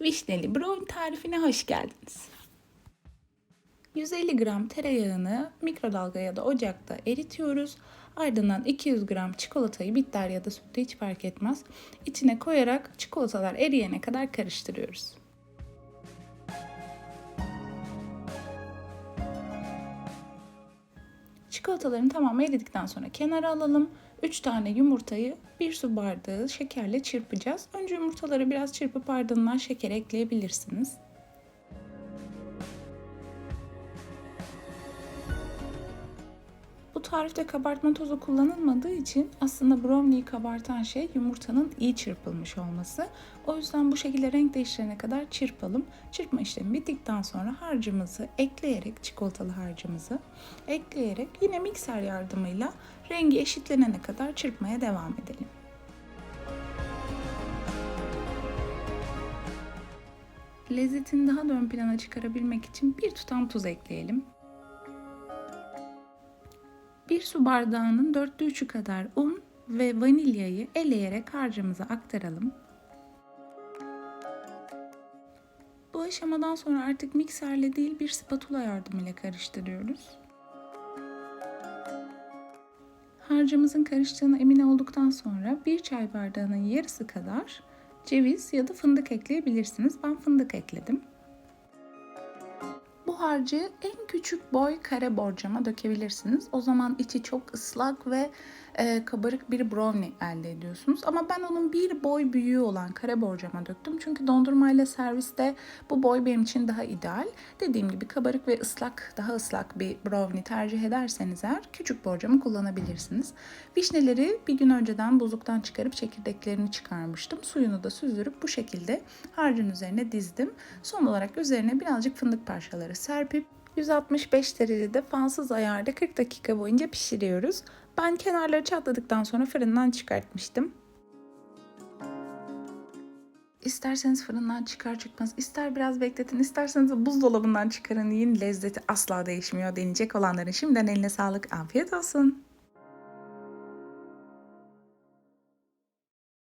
Vişneli brownie tarifine hoş geldiniz. 150 gram tereyağını mikrodalga ya da ocakta eritiyoruz. Ardından 200 gram çikolatayı bitter ya da sütte hiç fark etmez. İçine koyarak çikolatalar eriyene kadar karıştırıyoruz. Çikolataların tamamı eridikten sonra kenara alalım. 3 tane yumurtayı 1 su bardağı şekerle çırpacağız. Önce yumurtaları biraz çırpıp ardından şeker ekleyebilirsiniz. Bu tarifte kabartma tozu kullanılmadığı için aslında brownie'yi kabartan şey yumurtanın iyi çırpılmış olması. O yüzden bu şekilde renk değiştirene kadar çırpalım. Çırpma işlemi bittikten sonra harcımızı ekleyerek, çikolatalı harcımızı ekleyerek yine mikser yardımıyla rengi eşitlenene kadar çırpmaya devam edelim. Lezzetini daha da ön plana çıkarabilmek için bir tutam tuz ekleyelim. 1 su bardağının dörtte üçü kadar un ve vanilyayı eleyerek harcımıza aktaralım. Bu aşamadan sonra artık mikserle değil bir spatula yardımıyla karıştırıyoruz. Harcımızın karıştığına emin olduktan sonra bir çay bardağının yarısı kadar ceviz ya da fındık ekleyebilirsiniz. Ben fındık ekledim. Bu harcı en küçük boy kare borcama dökebilirsiniz. O zaman içi çok ıslak ve e, kabarık bir brownie elde ediyorsunuz. Ama ben onun bir boy büyüğü olan kare borcama döktüm. Çünkü dondurmayla serviste bu boy benim için daha ideal. Dediğim gibi kabarık ve ıslak, daha ıslak bir brownie tercih ederseniz eğer küçük borcamı kullanabilirsiniz. Vişneleri bir gün önceden buzluktan çıkarıp çekirdeklerini çıkarmıştım. Suyunu da süzdürüp bu şekilde harcın üzerine dizdim. Son olarak üzerine birazcık fındık parçaları serpip 165 derecede fansız ayarda 40 dakika boyunca pişiriyoruz. Ben kenarları çatladıktan sonra fırından çıkartmıştım. İsterseniz fırından çıkar çıkmaz, ister biraz bekletin, isterseniz buzdolabından çıkarın yiyin. Lezzeti asla değişmiyor. Deneyecek olanların şimdiden eline sağlık, afiyet olsun.